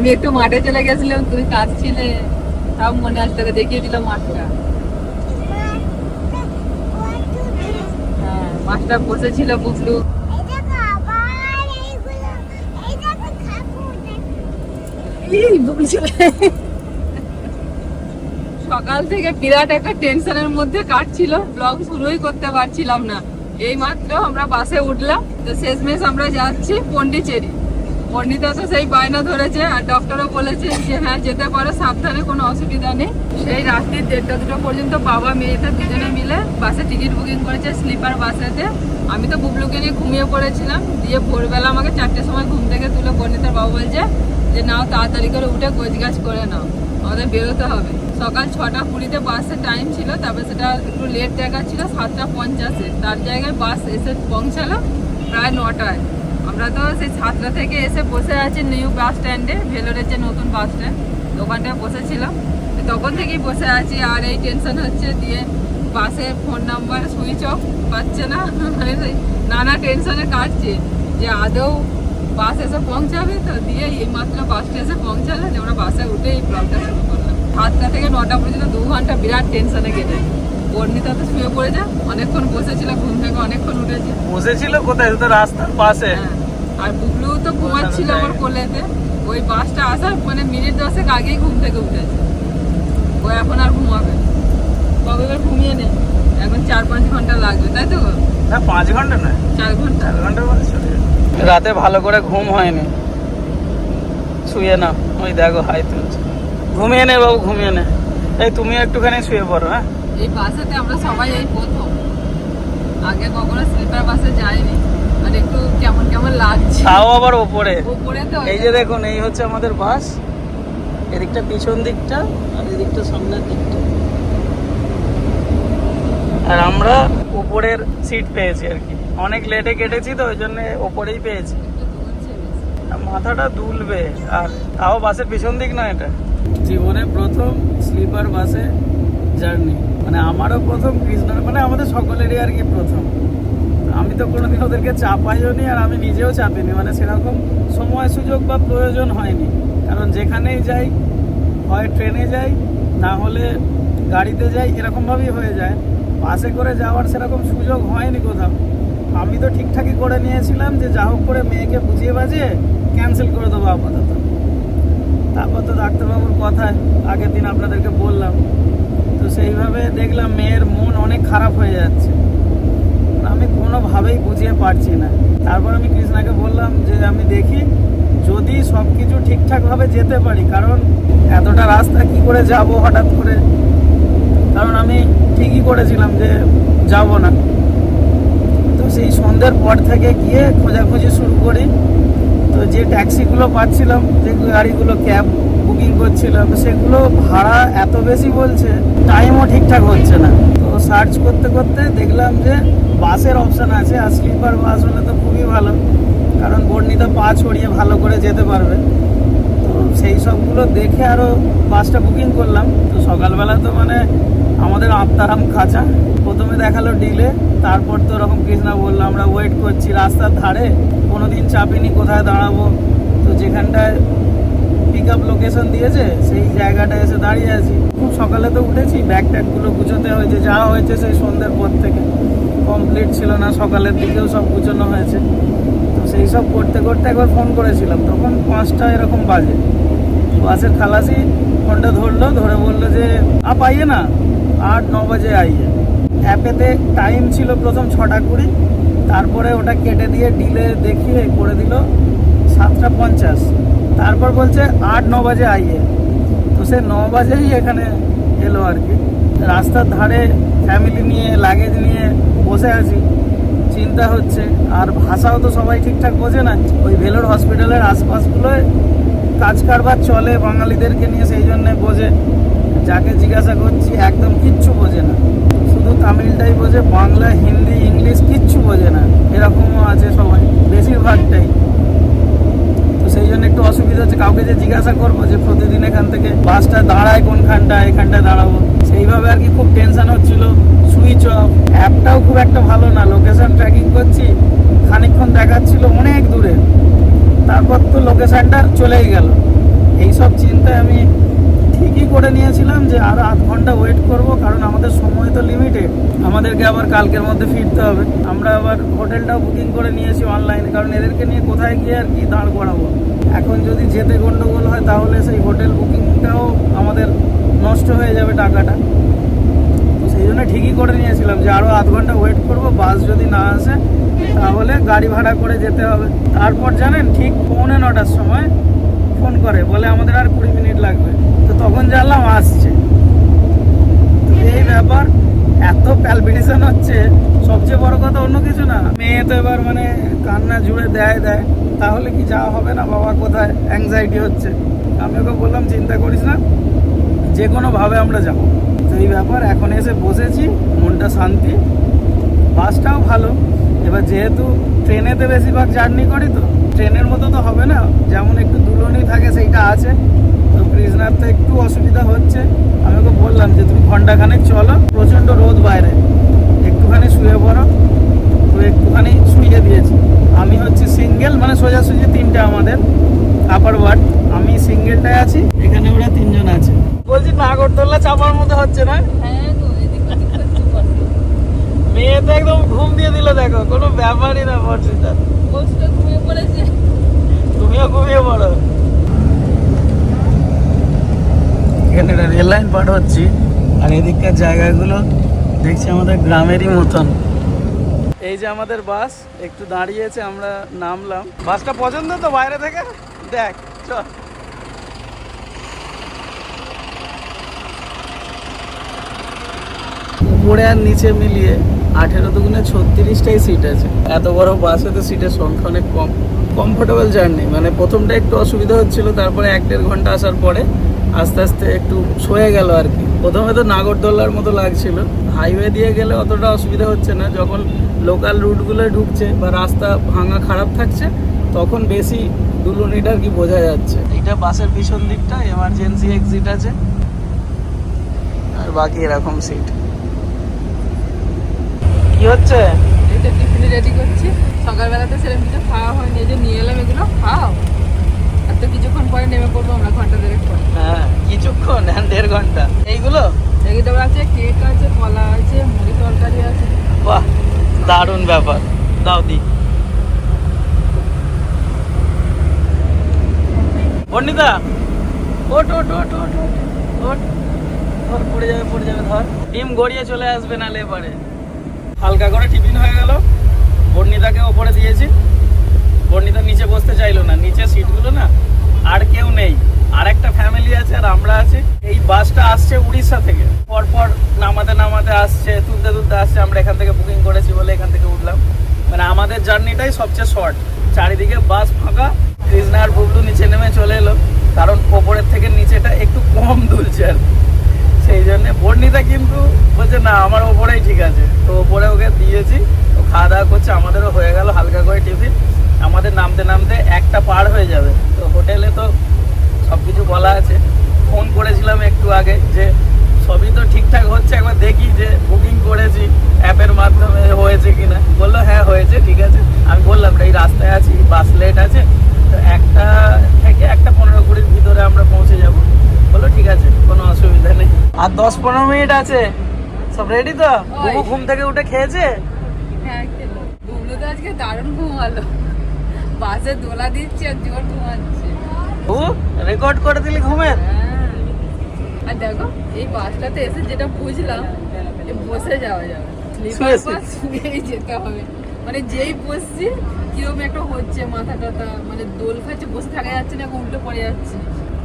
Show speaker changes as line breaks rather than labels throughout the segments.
আমি একটু মাঠে চলে গেছিলাম, তুমি কাঁদছিলে। সব মনে আছে তোকে দেখিয়ে দিলাম মাঠটা। হ্যাঁ মাঠটা বসেছিল এই সকাল থেকে বিরাট একটা টেনশনের মধ্যে কাটছিল, ব্লগ শুরুই করতে পারছিলাম না। এই মাত্র আমরা বাসে উঠলাম, তো শেষমেশ আমরা যাচ্ছি পন্ডিচেরি। পন্ডিতা তো সেই বায়না ধরেছে আর ডক্টরও বলেছে যে হ্যাঁ যেতে পারো, সাবধানে, কোনো অসুবিধা নেই। সেই রাত্রি দেড়টা দুটো পর্যন্ত বাবা, মেয়েটা দুজনে মিলে বাসে টিকিট বুকিং করেছে স্লিপার বাসেতে আমি তো বুবলুকে নিয়ে ঘুমিয়ে পড়েছিলাম। দিয়ে ভোরবেলা আমাকে চারটের সময় ঘুম থেকে তুলে পন্ডিতার বাবা বলছে যে, নাও, তাড়াতাড়ি করে উঠে গোছগাছ করে নাও। আমাদের বেরোতে হবে। সকাল ছটা কুড়িতে বাসের টাইম ছিল, তারপরে সেটা একটু লেট দেখাচ্ছিল, সাতটা পঞ্চাশে। তার জায়গায় বাস এসে পৌঁছালো প্রায় নটায়। আমরা তো সেই সাতটা থেকে এসে বসে আছি নিউ বাস স্ট্যান্ডে ভেলোরের যে নতুন বাস স্ট্যান্ড দোকানটায় বসেছিলাম। তখন থেকেই বসে আছি আর এই টেনশন হচ্ছে দিয়ে বাসের ফোন নাম্বার সুইচ অফ পাচ্ছে না। মানে নানা টেনশনে কাটছে যে আদৌ বাস এসে পৌঁছাবে তো দিয়ে এই মাত্র বাসটা এসে পৌঁছালো যে আমরা বাসে উঠে এই ব্লগটা শুরু করলাম। সাতটা থেকে নটা পর্যন্ত দু ঘণ্টা বিরাট টেনশনে কেটে। বর্ণিতা তো শুয়ে পড়ে যা অনেকক্ষণ বসেছিল ঘুম থেকে অনেকক্ষণ উঠেছে।
বসেছিল কোথায়? তো রাস্তার পাশে।
হ্যাঁ। আর বুবলু তো ঘুমাচ্ছিল আমার কোলেতে। ওই বাসটা আসার মানে মিনিট দশেক আগেই ঘুম থেকে উঠেছে। ও এখন আর ঘুমাবে কবে এবার ঘুমিয়ে নে এখন চার পাঁচ ঘণ্টা লাগবে তাই তো?
না পাঁচ ঘণ্টা নয়।
চার ঘণ্টা?
চার ঘণ্টার মধ্যে চলে যাবে। রাতে ভালো করে ঘুম হয়নি। শুয়ে না ওই দেখো হাই তুলছে। ঘুমিয়ে নে বাবু ঘুমিয়ে নে। এই তুমি একটুখানি শুয়ে পড়ো হ্যাঁ?
এই বাসেতে আমরা সবাই এই প্রথম। আগে কখনো স্লিপার বাসে যাইনি। আর একটু কেমন কেমন লাগছে।
তাও আবার ওপরে।
তো
এই যে দেখুন এই হচ্ছে আমাদের বাস। এদিকটা পিছন দিকটা আর এদিকটা সামনের দিকটা। আর আমরা উপরের সিট পেয়েছি আর কি। অনেক লেটে কেটেছি তো ওই জন্য ওপরেই পেয়েছি। মাথাটা দুলবে আর তাও বাসের পিছন দিক না এটা। জীবনে প্রথম স্লিপার বাসে জার্নি মানে আমারও প্রথম কৃষ্ণ মানে আমাদের সকলেরই আর কি প্রথম। আমি তো কোনোদিন ওদেরকে চাপাইও নি আর আমি নিজেও চাপিনি। মানে সেরকম সময় সুযোগ বা প্রয়োজন হয়নি। কারণ যেখানেই যাই, হয় ট্রেনে যাই, না হলে গাড়িতে যাই, এরকমভাবেই হয়ে যায়। বাসে করে যাওয়ার সেরকম সুযোগ হয়নি কোথাও। আমি তো ঠিকঠাকই করে নিয়েছিলাম যে যা হোক করে মেয়েকে বুঝিয়ে বাজিয়ে ক্যান্সেল করে দেবো আপাতত। তারপর তো ডাক্তারবাবুর কথায় আগের দিন আপনাদেরকে বললাম। তো সেইভাবে দেখলাম মেয়ের মন অনেক খারাপ হয়ে যাচ্ছে। আমি কোনোভাবেই বুঝিয়ে পারছি না। তারপর আমি কৃষ্ণাকে বললাম যে, আমি দেখি যদি সব কিছু ঠিকঠাকভাবে যেতে পারি, কারণ এতটা রাস্তা কি করে যাব হঠাৎ করে? কারণ আমি ঠিকই করেছিলাম যে, যাব না। তো সেই সন্ধ্যের পর থেকে গিয়ে খোঁজাখুঁজি শুরু করি। তো যে ট্যাক্সিগুলো পাচ্ছিলাম, যে গাড়িগুলো ক্যাব বুকিং করছিলাম, সেগুলো ভাড়া এত বেশি বলছে, টাইমও ঠিকঠাক হচ্ছে না। তো সার্চ করতে করতে দেখলাম যে বাসের অপশান আছে আর স্লিপার বাস হলে তো খুবই ভালো। কারণ বর্ণিতা পা ছড়িয়ে ভালো করে যেতে পারবে। তো সেই সবগুলো দেখে আরও বাসটা বুকিং করলাম। তো সকালবেলা তো মানে আমাদের আত্মারাম খাঁচা। প্রথমে দেখাল ডিলে, তারপর তো ওরকম কৃষ্ণা বলল, আমরা ওয়েট করছি রাস্তার ধারে কোনো দিন চাপিনি, কোথায় দাঁড়াবো? তো যেখানটায় পিক আপ লোকেশন দিয়েছে, সেই জায়গাটায় এসে দাঁড়িয়ে আছি। খুব সকালে তো উঠেছি ব্যাগ ট্যাগগুলো গুছোতে হয়েছে, যা হয়েছে সেই সন্ধ্যের পর থেকে। কমপ্লিট ছিল না, সকালের দিকেও সব গুছানো হয়েছে। তো সেই সব করতে করতে একবার ফোন করেছিলাম, তখন পাঁচটা এরকম বাজে। বাসের খালাসি ফোনটা ধরলো, ধরে বলল যে, আপ আইয়ে না, আট, ন বাজে আইয়ে। অ্যাপেতে টাইম ছিল প্রথম ছটা কুড়ি, তারপরে ওটা কেটে দিয়ে ডিলে দেখিয়ে করে দিল সাতটা পঞ্চাশ। তারপর বলছে, আট, ন বাজে আইয়ে। তো সে ন বাজেই এখানে এলো আর কি। রাস্তার ধারে ফ্যামিলি নিয়ে লাগেজ নিয়ে বসে আছি। চিন্তা হচ্ছে, আর ভাষাও তো সবাই ঠিকঠাক বোঝে না। ওই ভেলোর হসপিটালের আশপাশগুলোয় কাজ কারবার চলে বাঙালিদেরকে নিয়ে, সেই জন্যে বোঝে। যাকে জিজ্ঞাসা করছি, একদম কিচ্ছু বোঝে না। শুধু তামিলটাই বোঝে, বাংলা, হিন্দি, ইংলিশ কিচ্ছু বোঝে না। এরকমও আছে সবাই, বেশিরভাগটাই। তো সেই জন্য একটু অসুবিধা হচ্ছে, কাউকে যে জিজ্ঞাসা করব যে প্রতিদিন এখান থেকে, বাসটা দাঁড়ায় কোনখানটায়, এখানটায় দাঁড়াবো, সেইভাবে আর কি খুব টেনশন হচ্ছিল। খুব একটা ভালো না লোকেশন ট্র্যাকিং করছি, খানিকক্ষণ দেখাচ্ছিল অনেক দূরে। তারপর তো লোকেশনটা চলেই গেল। এইসব চিন্তায় আমি ঠিকই করে নিয়েছিলাম যে আরও আধ ঘণ্টা ওয়েট করব, কারণ আমাদের সময় তো লিমিটেড আমাদেরকে আবার কালকের মধ্যে ফিরতে হবে। আমরা আবার হোটেলটাও বুকিং করে নিয়েছি অনলাইনে কারণ এদেরকে নিয়ে কোথায় গিয়ে আর কি দাঁড় করাবো? এখন যদি যেতে গন্ডগোল হয়, তাহলে সেই হোটেল বুকিংটাও আমাদের নষ্ট হয়ে যাবে টাকাটা। সেই জন্য ঠিকই করে নিয়েছিলাম যে আরও আধ ঘণ্টা ওয়েট করব বাস যদি না আসে, তাহলে গাড়ি ভাড়া করে যেতে হবে। তারপর জানেন, ঠিক পৌনে নটার সময় ফোন করে, বলে আমাদের আর কুড়ি মিনিট লাগবে। তো তখন জানলাম আসছে। তো এই ব্যাপার, এত প্যালপিটেশন হচ্ছে, সবচেয়ে বড় কথা অন্য কিছু না। মেয়ে তো এবার মানে কান্না জুড়ে দেয় দেয়। তাহলে কি যাওয়া হবে না বাবা? কোথায়? অ্যাংজাইটি হচ্ছে। আমি ওকে বললাম, চিন্তা করিস না যে কোনোভাবে আমরা যাব। তো এই ব্যাপার, এখন এসে বসেছি, মনটা শান্তি। বাসটাও ভালো। এবার যেহেতু ট্রেনেতে বেশিরভাগ জার্নি করি তো, ট্রেনের মতো তো হবে না। যেমন একটু দুলনি থাকে, সেইটা আছে। তো কৃষ্ণার তো একটু অসুবিধা হচ্ছে। আমি ওকে বললাম যে, তুমি ঘন্টাখানেক চলো, প্রচণ্ড রোদ বাইরে। একটুখানি শুয়ে পড়ো। তো একটুখানি শুয়ে দিয়েছি। আমি হচ্ছে সিঙ্গেল মানে সোজাসুজি তিনটে আমাদের আপার ওয়ার্ড আমি সিঙ্গেলটায় আছি, এখানে ওরা তিনজন আছে। নাগরদোল্লা চাপার মতো হচ্ছে না?
হ্যাঁ
মেয়ে তো একদম ঘুম দিয়ে দিল দেখো কোনো ব্যাপারই না বর্ষিতা
ঘুমিয়ে পড়েছে।
তুমিও ঘুমিয়ে পড়ো। এখানে একটা রেল লাইন পার হচ্ছি আর এদিককার জায়গাগুলো দেখছি আমাদের গ্রামেরই মতন। এই যে আমাদের বাস একটু দাঁড়িয়েছে আমরা নামলাম। বাসটা পছন্দ তো বাইরে থেকে? দেখ চল। উপরে আর নিচে মিলিয়ে আঠেরো দুগুণে ছত্রিশটাই সিট আছে। এত বড় বাসে তো সিটের সংখ্যা অনেক কম। কমফোর্টেবল জার্নি মানে প্রথমটা একটু অসুবিধা হচ্ছিল, তারপরে এক দেড় ঘণ্টা আসার পরে আস্তে আস্তে একটু সয়ে গেল আর কি। প্রথমে তো নাগরদোল্লার মতো লাগছিল। হাইওয়ে দিয়ে গেলে অতটা অসুবিধা হচ্ছে না। যখন লোকাল রুটগুলো ঢুকছে বা রাস্তা ভাঙা খারাপ থাকছে, তখন বেশি দুলুনিটা আর কি বোঝা যাচ্ছে। এটা বাসের পিছন দিকটা এমার্জেন্সি এক্সিট আছে। আর বাকি এরকম সিট কি হচ্ছে?
এটা টিফিন রেডি করছি। সকালবেলাতে সেরকম কিছু খাওয়া হয়নি এই যে নিয়ে এলাম এগুলো খাও। আর তো কিছুক্ষণ পরে নেমে পড়ব আমরা ঘণ্টা দেড়েক পরে।
হ্যাঁ কিছুক্ষণ হ্যাঁ দেড় ঘণ্টা। এইগুলো?
এগুলো আছে কেক আছে কলা আছে মুড়ি তরকারি আছে।
বাহ দারুণ ব্যাপার। দাও দি। বর্ণিতা ওট ওট ওট ওট ওট ওট ধর পড়ে যাবে পড়ে যাবে ধর। ডিম গড়িয়ে চলে আসবে না লেবারে হালকা করে টিফিন হয়ে গেল। বর্ণিতাকে ওপরে দিয়েছি। বর্ণিতা নিচে বসতে চাইলো না। নিচে সিটগুলো না আর কেউ নেই। আর একটা ফ্যামিলি আছে আর আমরা আছি। এই বাসটা আসছে উড়িষ্যা থেকে। পরপর নামাতে নামাতে আসছে, তুলতে তুলতে আসছে। আমরা এখান থেকে বুকিং করেছি বলে এখান থেকে উঠলাম। মানে আমাদের জার্নিটাই সবচেয়ে শর্ট চারিদিকে বাস ফাঁকা। কৃষ্ণা আর বুবলু নিচে নেমে চলে এলো। কারণ ওপরের থেকে নিচেটা একটু কম দুলছে আর। সেই জন্য বর্ণিতা কিন্তু বলছে, না, আমার ওপরেই ঠিক আছে। তো ওপরে ওকে দিয়েছি তো খাওয়া দাওয়া করছে, আমাদেরও হয়ে গেল হালকা করে টিফিন। আমাদের নামতে নামতে একটা পার হয়ে যাবে। তো হোটেলে তো সব কিছু বলা আছে। ফোন করেছিলাম একটু আগে যে, সবই তো ঠিকঠাক হচ্ছে, একবার দেখি যে বুকিং করেছি, অ্যাপের মাধ্যমে হয়েছে কিনা। বলল হ্যাঁ হয়েছে, ঠিক আছে। আমি বললাম এই রাস্তায় আছি, বাস লেট আছে, তো একটা থেকে একটা পনেরো কুড়ির ভিতরে আমরা পৌঁছে যাব। বলল ঠিক আছে কোনো অসুবিধা নেই। আর দশ পনেরো মিনিট আছে। সব রেডি তো? বুবু ঘুম থেকে উঠে খেয়েছে?
হ্যাঁ খেলো। বুবলু তো আজকে দারুণ ঘুমালো বাসে দোলা দিচ্ছে আর জোর ঘুমাচ্ছে।
ও রেকর্ড করে দিলি ঘুমের?
হ্যাঁ। আর দেখো এই বাসটাতে এসে যেটা বুঝলাম যে বসে যাওয়া যাবে। স্লিপার বাস শুয়েই যেতে হবে। মানে যেই বসছি কীরকম একটা হচ্ছে মাথা টাথা মানে দোল খাচ্ছে বসে থাকা যাচ্ছে না উল্টো পড়ে যাচ্ছে।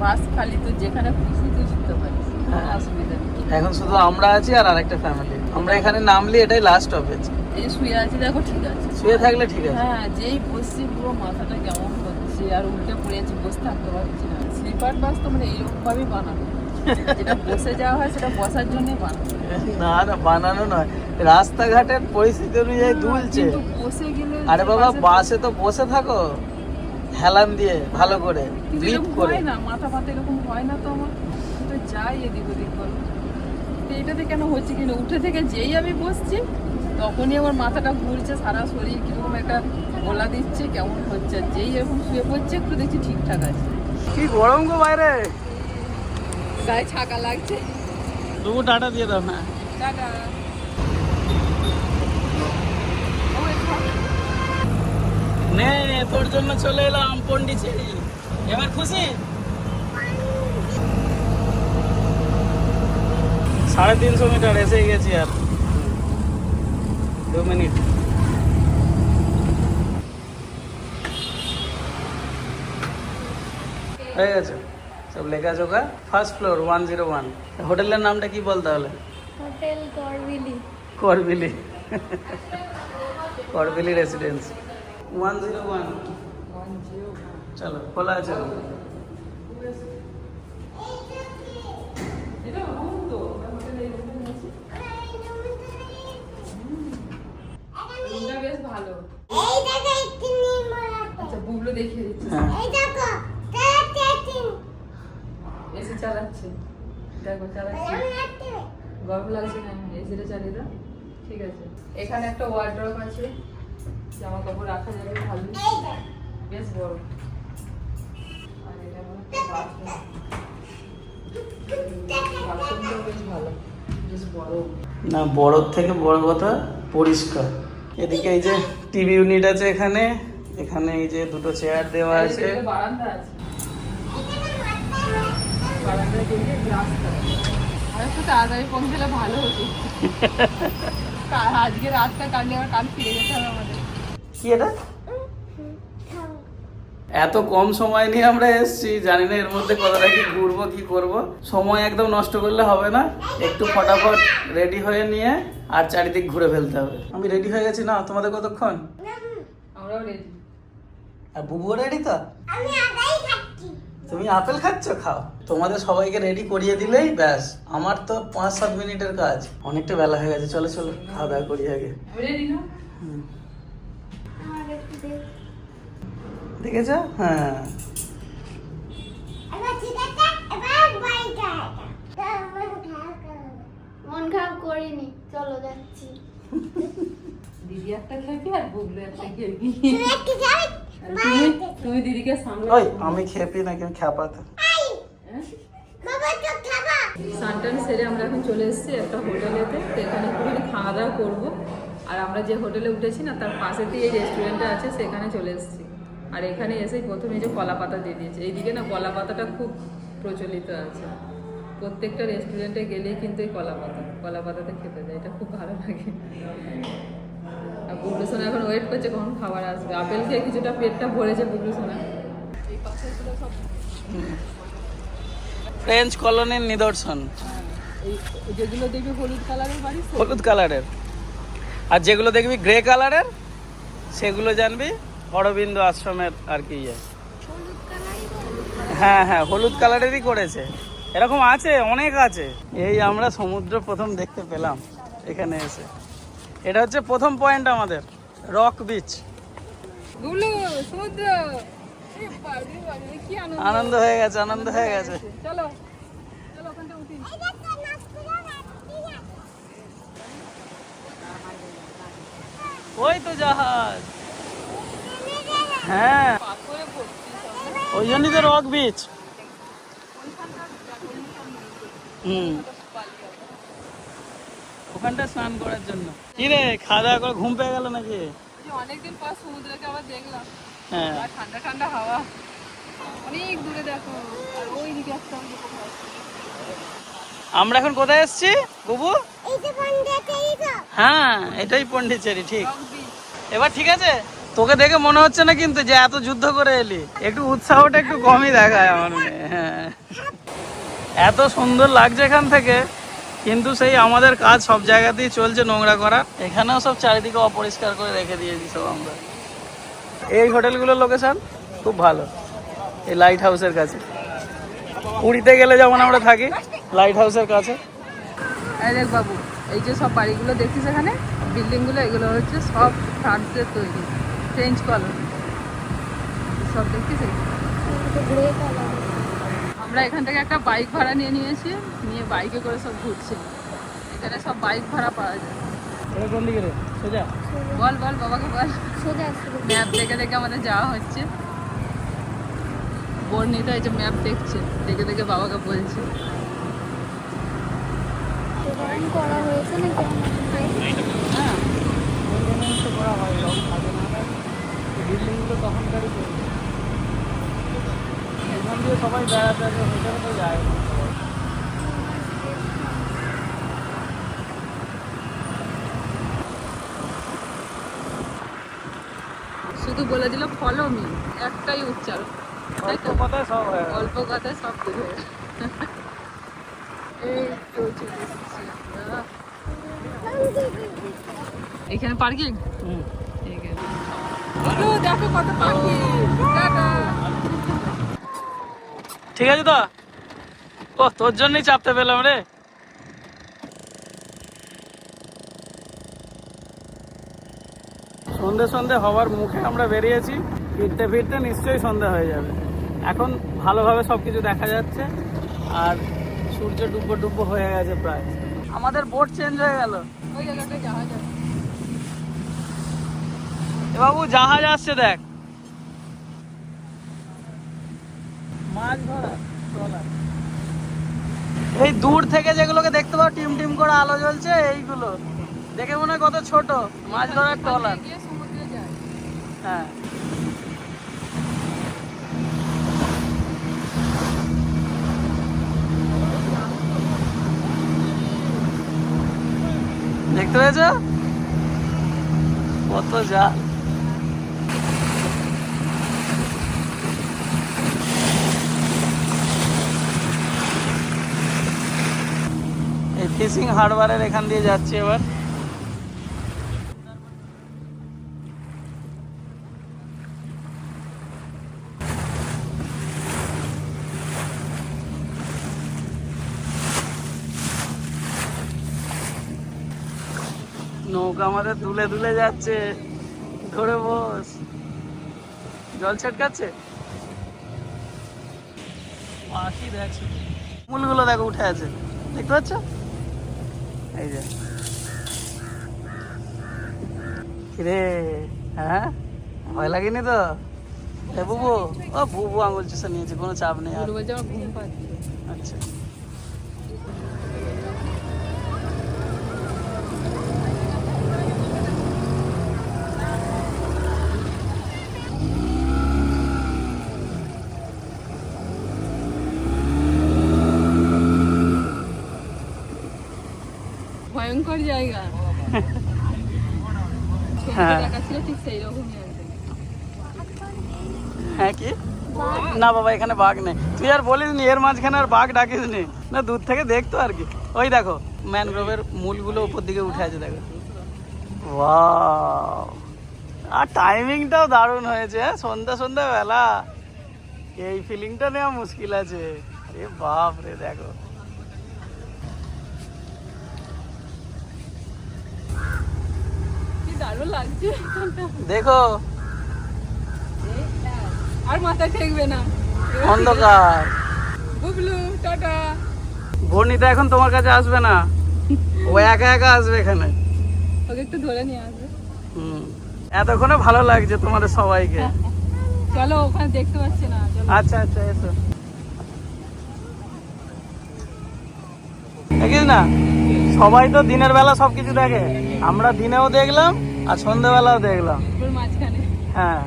বাস খালি তো যেখানে খুশি তুই শুতে পারিস কোনো
হ্যাঁ।
অসুবিধা নেই।
এখন শুধু আমরা আছি আর আরেকটা ফ্যামিলি আমরা এখানে নামলি এটাই লাস্ট অফিস
এই শুয়ে আছে দেখো ঠিক আছে।
শুয়ে থাকলে ঠিক আছে।
হ্যাঁ যেই বসছি পুরো মাথাটা কেমন হচ্ছে আর উল্টে পড়ে যাচ্ছে বসে থাকতে পারছি না। স্লিপার বাস তো মানে এইরকম ভাবেই বানানো। যেটা বসে যাওয়া হয় সেটা বসার জন্যই বানানো।
না না বানানো নয়। রাস্তাঘাটের পরিস্থিতি অনুযায়ী দুলছে।
বসে গেলে
আরে বাবা
বাসে
তো বসে থাকো। হেলান দিয়ে ভালো করে গ্রিপ
এরকম
করে।
হয় না মাথা ফাথা এরকম হয় না তো আমার। তো যাই এদিক ওদিক বলো তো এটাতে কেন হচ্ছে কিনা উঠে থেকে যেই আমি বসছি তখনই আমার মাথাটা ঘুরছে সারা শরীর কীরকম একটা গোলা দিচ্ছে কেমন হচ্ছে। যেই এরকম শুয়ে পড়ছে একটু দেখছি ঠিকঠাক আছে।
কি গরম গো বাইরে।
গায়ে ছাকা লাগছে।
তবু টাটা দিয়ে দাও হ্যাঁ।
টাটা।
নে তোর জন্য চলে এলাম পন্ডিচেরি এবার খুশি? সাড়ে তিনশো মিটার এসে গেছি আর। দু মিনিট। হয়ে গেছে। সব লেখা চোখা first floor one zero one হোটেলের নামটা কি বল তাহলে?
হোটেল
করবিলি। করবিলি। রেসিডেন্স ওয়ান জিরো ওয়ান চলো খোলা আছে
আচ্ছা বুবলু দেখিয়ে দিচ্ছি।
হ্যাঁ।
চালাচ্ছে। দেখো চালাচ্ছে। গরম লাগছে না এসিটা চালিয়ে দাও। ঠিক আছে। এখানে একটা ওয়ার্ড্রপ আছে। জামা কাপড় রাখা যাবে ভালো বেশ বড়। আর এটা হলো একটা bathroom। বেশ ভালো। বেশ বড়।
না বড়োর থেকে বড় কথা পরিষ্কার। এদিকে এই যে টিভি ইউনিট আছে এখানে। এখানে এই যে দুটো চেয়ার দেওয়া আছে।
বারান্দা আছে। রাস্তা আর একটু তাড়াতাড়ি পৌঁছলে ভালো হতো। আজকে রাতটা কাটলে আবার কাল ফিরে যেতে হবে আমাদের।
কি এটা? এত কম সময় নিয়ে আমরা এসেছি জানি না এর মধ্যে কতটা কি ঘুরবো কি করব। সময় একদম নষ্ট করলে হবে না। একটু ফটাফট রেডি হয়ে নিয়ে আর চারিদিক ঘুরে ফেলতে হবে। আমি রেডি হয়ে গেছি না তোমাদের কতক্ষণ?
আমরাও রেডি
আর বুবুও রেডি তো?
আমি আগাই খাচ্ছি।
তুমি আপেল খাচ্ছ? খাও। তোমাদের সবাইকে রেডি করিয়ে দিলেই ব্যাস। আমার তো পাঁচ সাত মিনিটের কাজ। অনেকটা বেলা হয়ে গেছে চলো চলো খাওয়া দাওয়া করি আগে।
রেডি না
হুম।
আমার একটু দে
দেখেছ? হ্যাঁ।
এবার ঠিক আছে এবার বাড়িটা মন খারাপ করিনি চলো যাচ্ছি।
দিদি একটা খেলবি আর বুবলু একটা খেলবি।
তুমি একটু যাবে
আর তুমি তুমি দিদিকে সামলে
ওই আমি খেপি নাকি আমি খ্যাপাতে
বাবা তো খাবা।
সানটান সেরে আমরা এখন চলে এসেছি একটা হোটেলেতে। তো এখানে একটুখানি খাওয়া দাওয়া করব। আর আমরা যে হোটেলে উঠেছি না তার পাশেতেই এই রেস্টুরেন্টটা আছে সেখানে চলে এসেছি। আর এখানে এসেই প্রথমে যে কলা পাতা দিয়ে দিয়েছে। এইদিকে না কলা পাতাটা খুব প্রচলিত আছে। প্রত্যেকটা রেস্টুরেন্টে গেলেই কিন্তু এই কলা পাতা কলা পাতাতে খেতে যায়। এটা খুব ভালো লাগে। আর বুবলু সোনা এখন ওয়েট করছে কখন খাবার আসবে। আপেল খেয়ে কিছুটা পেটটা ভরেছে বুবলু সোনা। সব
ফ্রেঞ্চ কলোনির নিদর্শন
যেগুলো দেখবি হলুদ কালারের বাড়ি
হলুদ কালারের আর যেগুলো দেখবি গ্রে কালারের সেগুলো জানবি অরবিন্দ আশ্রমের আর কি ইয়ে। হ্যাঁ হ্যাঁ হলুদ কালারেরই করেছে। এরকম আছে অনেক আছে। এই আমরা সমুদ্র প্রথম দেখতে পেলাম এখানে এসে। এটা হচ্ছে প্রথম পয়েন্ট আমাদের রক বিচ
সমুদ্র। আনন্দ।
হয়ে গেছে আনন্দ হয়ে গেছে।
চলো চলো ওখানটা উঠি
এই দেখো নাচপুরা নাচছি না
ওই তো জাহাজ। হ্যাঁ। ওই জন্যই তো রক বিচ। হুম। ওখানটা স্নান করার জন্য। কি রে খাওয়া দাওয়া করে ঘুম পেয়ে গেল নাকি?
অনেকদিন পর সমুদ্রকে আবার দেখলাম।
হ্যাঁ।
ঠান্ডা ঠান্ডা হাওয়া। অনেক দূরে দেখো। আর ওই দিকে একটা।
আমরা এখন কোথায় এসেছি বুবু? হ্যাঁ এটাই পন্ডিচেরি ঠিক। এবার ঠিক আছে? তোকে দেখে মনে হচ্ছে না কিন্তু যে এত যুদ্ধ করে এলি। একটু উৎসাহটা একটু কমই দেখায় আমার হ্যাঁ। এত সুন্দর লাগছে এখান থেকে কিন্তু সেই আমাদের কাজ সব জায়গাতেই চলছে নোংরা করা। এখানেও সব চারিদিকে অপরিষ্কার করে রেখে দিয়েছি সব আমরা। এই হোটেলগুলোর লোকেশন খুব ভালো এই লাইট হাউসের কাছে। পুরীতে গেলে যেমন আমরা থাকি লাইট হাউসের কাছে?
এই দেখ বাবু এই যে সব বাড়িগুলো দেখছিস এখানে? বিল্ডিংগুলো এগুলো হচ্ছে সব ফ্রান্সের তৈরি ফ্রেঞ্চ কলোনি সব দেখছিস? এই?
গ্রে কালার
আমরা এখান থেকে একটা বাইক ভাড়া নিয়ে নিয়েছি নিয়ে বাইকে করে সব ঘুরছি। এখানে সব বাইক ভাড়া পাওয়া যায়।
কোন দিকে রে? সোজা?
বল বল বাবাকে বল।
সোজা।
ম্যাপ দেখে দেখে আমাদের যাওয়া হচ্ছে। বর্ণিতা এই যে ম্যাপ দেখছে দেখে দেখে বাবাকে বলছে
রং করা হয়েছে না কেমন
হ্যাঁ মেনটেনেন্স তো করা হয় রং থাকে না বিল্ডিংগুলো সবাই বেড়াতে আসে হোটেলে তো যায় না সবাই।
শুধু বলে দিল ফলো মি একটাই উচ্চারণ। তাই
অল্প
তো
কথায় সব হয়ে
অল্প কথায় সব কিছু হয়ে গেল। এই তো এখানে পার্কিং? দেখো কত পাখি
ঠিক আছে তো? ও তোর জন্যই চাপতে পেলাম রে। সন্ধে সন্ধে হওয়ার মুখে আমরা বেরিয়েছি। ফিরতে ফিরতে নিশ্চয়ই সন্ধে হয়ে যাবে। এখন ভালোভাবে সব কিছু দেখা যাচ্ছে। আর সূর্য ডুব্বো ডুবো হয়ে গেছে প্রায়। আমাদের বোট চেঞ্জ হয়ে গেল।
ওই জায়গাটা যাওয়া যাবে
বাবু জাহাজ আসছে দেখ। মাছ ধরা। এই দূর থেকে যেগুলোকে দেখতে পাও টিম টিম করে আলো জ্বলছে এইগুলো। দেখে মনে হয় কত ছোট। মাছ ধরার ট্রলার। হ্যাঁ। দেখতে পেয়েছ? কত জাল এই ফিশিং হারবারের এখান দিয়ে যাচ্ছি এবার। নৌকা আমাদের দুলে দুলে যাচ্ছে। ধরে বস। জল ছেটকাচ্ছে? পাখি দেখছ। মূলগুলো দেখো, উঠে আছে। দেখতে পাচ্ছ? এই যে। কিরে হ্যাঁ? ভয় লাগেনি তো? এ বুবু ও বুবু আঙুল চুষে নিয়েছে কোনো চাপ নেই আর।
বলছে আমার ঘুম পাচ্ছে।
আচ্ছা।
জায়গা।
হ্যাঁ। হ্যাঁ কি? না বাবা এখানে বাঘ নেই। তুই আর বলিস নি এর মাঝখানে আর বাঘ ডাকিস নি। না দূর থেকে দেখতো আর কি। ওই দেখো ম্যানগ্রোভের মূলগুলো উপর দিকে উঠে আছে দেখো! আর টাইমিংটাও দারুণ হয়েছে হ্যাঁ? সন্ধ্যা সন্ধ্যা বেলা এই ফিলিংটা নেওয়া মুশকিল আছে। এ বাপ রে দেখো
কি দারুণ লাগছে।
দেখো।
আর মাথা ঠেকবে না।
অন্ধকার।
বুবলু টাটা।
বর্ণিতা এখন তোমার কাছে আসবে না। ও একা একা আসবে এখানে।
ওকে একটু ধরে নিয়ে আসবে।
হুম। এতক্ষণে ভালো লাগছে তোমাদের সবাইকে।
চলো ওখানে দেখতে পাচ্ছি না চলো।
আচ্ছা আচ্ছা এসো। দেখিস না? সবাই তো দিনের বেলা সবকিছু দেখে। আমরা দিনেও দেখলাম আর সন্ধ্যেবেলাও দেখলাম। হ্যাঁ।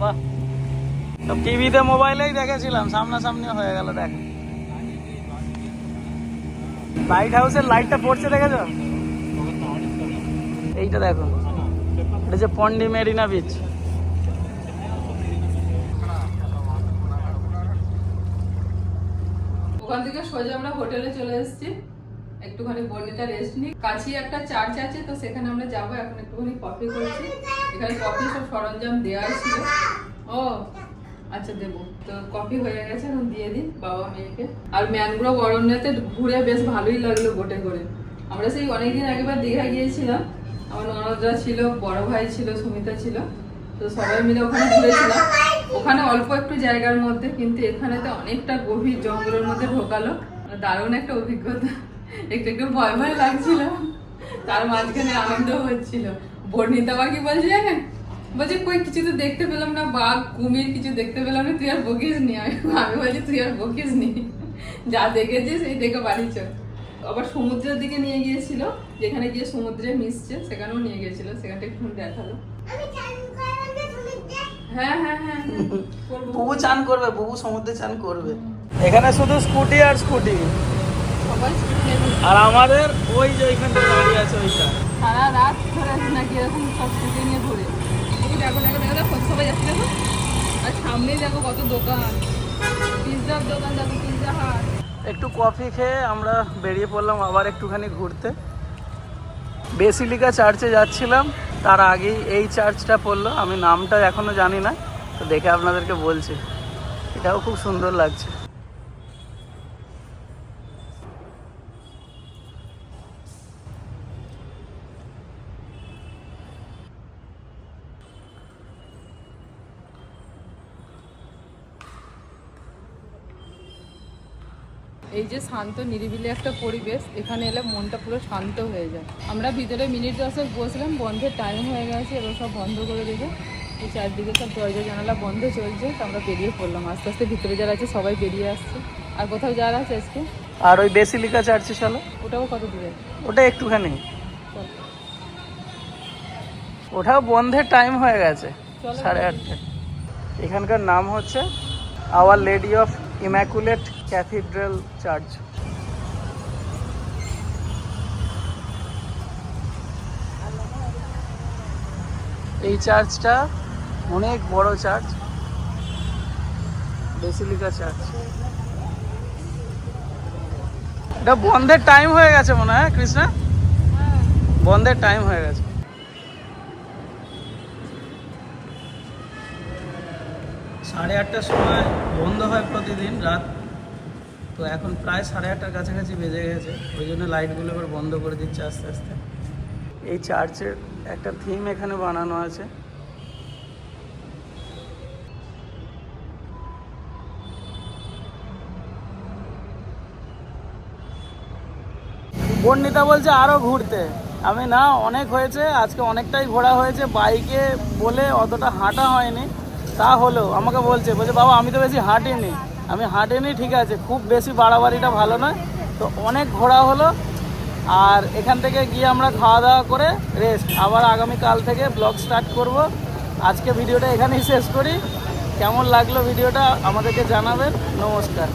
বাহ। টিভিতে মোবাইলেই দেখেছিলাম সামনাসামনি হয়ে গেল দেখ। লাইট হাউসের লাইটটা পড়ছে দেখেছ? এইটা দেখো। এটা যে পন্ডি মেরিনা বিচ
ওখান থেকে সোজা আমরা হোটেলে চলে এসেছি। একটুখানি বর্ণিতা রেস্ট নিই। কাছেই একটা চার্চ আছে, তো সেখানে আমরা যাব, এখন একটুখানি কফি করছি। এখানে কফি সব সরঞ্জাম দেওয়া ছিল। ও আচ্ছা দেবো। তো কফি হয়ে গেছে, এখন দিয়ে দিন বাবা মেয়েকে। আর ম্যানগ্রোভ অরণ্যতে ঘুরে বেশ ভালোই লাগল বোটে করে। আমরা সেই অনেকদিন আগেবার দীঘা গিয়েছিলাম। আমার ননদরা ছিল, বড় ভাই ছিল, সুমিতা ছিল। তো সবাই মিলে ওখানে ঘুরেছিলাম। ওখানে অল্প একটু জায়গার মধ্যে, কিন্তু এখানে তো অনেকটা গভীর জঙ্গলের মধ্যে ঢোকালো। দারুণ একটা অভিজ্ঞতা। একটু একটু ভয় ভয় লাগছিল। তার মাঝখানে আনন্দ হচ্ছিল। বর্ণিতা আবার বলছে জানেন? বলছে কই কিছু তো দেখতে পেলাম না বাঘ কুমির কিছু দেখতে পেলাম না তুই আর বকিস নি। আমি আমি বলছি তুই আর বকিস নি। যা দেখেছিস সেই দেখে বাড়ি চল। আবার সমুদ্রের দিকে নিয়ে গিয়েছিল যেখানে গিয়ে সমুদ্রে মিশছে সেখানেও নিয়ে গিয়েছিল সেখানটা একটু দেখাল। হ্যাঁ হ্যাঁ হ্যাঁ হ্যাঁ,
বুবু চান করবে বুবু সমুদ্রে চান করবে। এখানে শুধু স্কুটি আর স্কুটি। আর আমাদের ওই যে ওইখানটা দাঁড়িয়ে আছে ওইটা।
সারা রাত ধরে নাকি এরকম সব স্কুটি নিয়ে ঘুরে। দেখো দেখো দেখো দেখো সবাই যাচ্ছে দেখো। আর সামনেই দেখো কত দোকান। পিৎজার দোকান দেখো পিৎজা হাট।
একটু কফি খেয়ে আমরা বেরিয়ে পড়লাম আবার একটুখানি ঘুরতে। বেসিলিকা চার্চে যাচ্ছিলাম তার আগেই এই চার্চটা পড়ল। আমি নামটা এখনও জানি না তো দেখে আপনাদেরকে বলছি। এটাও খুব সুন্দর লাগছে
এই যে শান্ত নিরিবিলি একটা পরিবেশ এখানে এলে মনটা পুরো শান্ত হয়ে যায়। আমরা ভিতরে মিনিট দশেক বসলাম বন্ধের টাইম হয়ে গেছে এবার সব বন্ধ করে দেবে। এই চারদিকে সব দরজা জানালা বন্ধ চলছে তো আমরা বেরিয়ে পড়লাম। আস্তে আস্তে ভিতরে যারা আছে সবাই বেরিয়ে আসছে। আর কোথাও যারা আছে আজকে?
আর ওই বেসিলিকা চার্চে চলো।
ওটাও কত দূরে?
ওটা একটুখানি। ওটাও বন্ধের টাইম হয়ে গেছে। সাড়ে আটটা এখানকার নাম হচ্ছে our lady of immaculate cathedral church. এই চার্চটা অনেক বড় চার্চ, বেসিলিকা চার্চ। এটা বন্ধের টাইম হয়ে গেছে মনে হয়, কৃষ্ণা? বন্ধের টাইম হয়ে গেছে। সাড়ে আটটার সময় বন্ধ হয় প্রতিদিন, রাত তো এখন প্রায় সাড়ে আটটার কাছাকাছি বেজে গেছে ওই জন্য লাইটগুলো এবার বন্ধ করে দিচ্ছে আস্তে আস্তে। এই চার্চের একটা থিম এখানে বানানো আছে। বর্ণিতা বলছে আরও ঘুরতে। আমি না অনেক হয়েছে আজকে অনেকটাই ঘোরা হয়েছে বাইকে বলে অতটা হাঁটা হয়নি তা হলেও আমাকে বলছে বলছে বাবা আমি তো বেশি হাঁটিনি। আমি হাঁটিনি, ঠিক আছে। খুব বেশি বাড়াবাড়িটা ভালো নয়। তো অনেক ঘোরা হলো। আর এখান থেকে গিয়ে আমরা খাওয়া দাওয়া করে রেস্ট আবার আগামীকাল থেকে ব্লগ স্টার্ট করব। আজকে ভিডিওটা এখানেই শেষ করি। কেমন লাগল ভিডিওটা আমাদেরকে জানাবেন। নমস্কার।